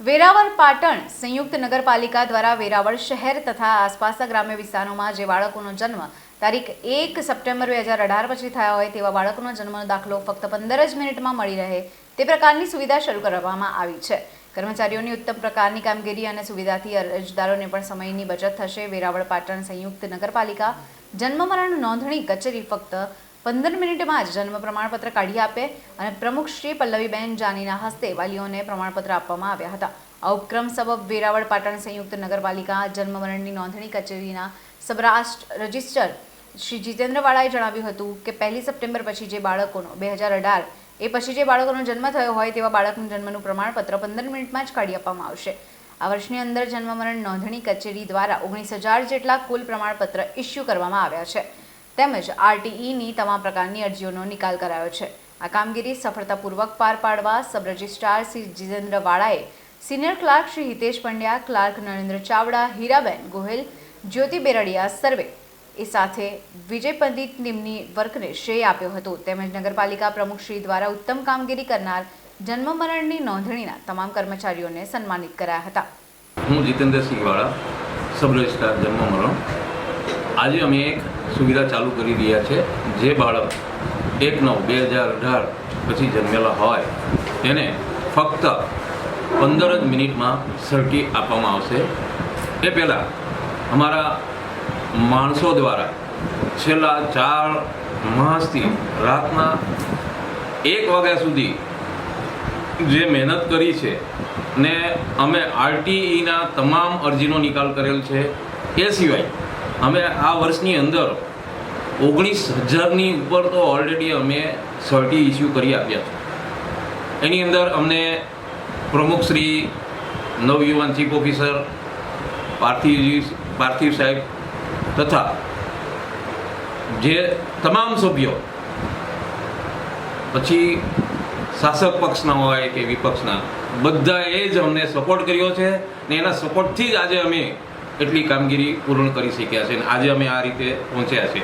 વેરાવળ પાટણ સંયુક્ત નગરપાલિકા દ્વારા વેરાવળ શહેર તથા આસપાસના ગ્રામ્ય વિસ્તારોમાં જે બાળકોનો જન્મ તારીખ એક સપ્ટેમ્બર બે હજાર અઢાર પછી થયા હોય તેવા બાળકોનો જન્મનો દાખલો ફક્ત પંદર જ મિનિટમાં મળી રહે તે પ્રકારની સુવિધા શરૂ કરવામાં આવી છે. કર્મચારીઓની ઉત્તમ પ્રકારની કામગીરી અને સુવિધાથી અરજદારોને પણ સમયની બચત થશે. વેરાવળ પાટણ સંયુક્ત નગરપાલિકા જન્મ મરણ નોંધણી કચેરી ફક્ત પંદર મિનિટમાં જ જન્મ પ્રમાણપત્ર કાઢી આપે અને પ્રમુખ શ્રી પલ્લવીબેન જાનીના હસ્તે વાલીઓને પ્રમાણપત્ર આપવામાં આવ્યા હતા. આ ઉપક્રમ સબબ વેરાવળ પાટણ સંયુક્ત નગરપાલિકા જન્મ મરણની નોંધણી કચેરીના સૌરાષ્ટ્ર રજિસ્ટર શ્રી જીતેન્દ્રવાળાએ જણાવ્યું હતું કે પહેલી સપ્ટેમ્બર પછી જે બાળકોનો બે હજાર અઢાર એ પછી જે બાળકોનો જન્મ થયો હોય તેવા બાળકનું જન્મનું પ્રમાણપત્ર પંદર મિનિટમાં જ કાઢી આપવામાં આવશે. આ વર્ષની અંદર જન્મ મરણ નોંધણી કચેરી દ્વારા ઓગણીસ હજાર જેટલા કુલ પ્રમાણપત્ર ઇસ્યુ કરવામાં આવ્યા છે. તેમજ આરટીઈની તમામ પ્રકારની અરજીઓનો નિકાલ કરાયો છે. આ કામગીરી સફળતાપૂર્વક પાર પાડવા સબ રજિસ્ટ્રાર શ્રી જીતેન્દ્ર વાળાએ senior clerk Shri Hitesh Pandya, clerk Narendra Chavda, Hiraben Gohil, Jyoti Beradiya સર્વે. એ સાથે વિજય પંડિત નિમની વર્કને શ્રેય આપ્યો હતો. તેમજ નગરપાલિકા પ્રમુખ શ્રી દ્વારા ઉત્તમ કામગીરી કરનાર જન્મ મરણની નોંધણીના તમામ કર્મચારીઓને સન્માનિત કરાયા હતા. હું જીતેન્દ્રસિંહ વાળા, સબ રજિસ્ટ્રાર જન્મ મરણ. આજે અમે એક સુવિધા ચાલુ કરી રહ્યા છે. જે બાળક એક નવ બે હજાર અઢાર પછી જન્મેલા હોય, તેને ફક્ત પંદર જ મિનિટમાં સર્ટી આપવામાં આવશે. એ પહેલાં અમારા માણસો દ્વારા છેલ્લા ચાર માસથી રાતના એક વાગ્યા સુધી જે મહેનત કરી છે ને અમે આરટીઈના તમામ અરજીનો નિકાલ કરેલ છે. એ સિવાય અમે આ વર્ષની અંદર ઓગણીસ હજારની ઉપર તો ઓલરેડી અમે સર્ટી ઇસ્યુ કરી આપ્યા છે. એની અંદર અમને પ્રમુખ શ્રી, નવયુવાન ચીફ ઓફિસર પાર્થિવજી પાર્થિવ સાહેબ તથા જે તમામ સભ્યો, પછી શાસક પક્ષના હોય કે વિપક્ષના, બધાએ જ અમને સપોર્ટ કર્યો છે ને એના સપોર્ટથી જ આજે અમે એટલી કામગીરી પૂર્ણ કરી શક્યા છે અને આજે અમે આ રીતે પહોંચ્યા છે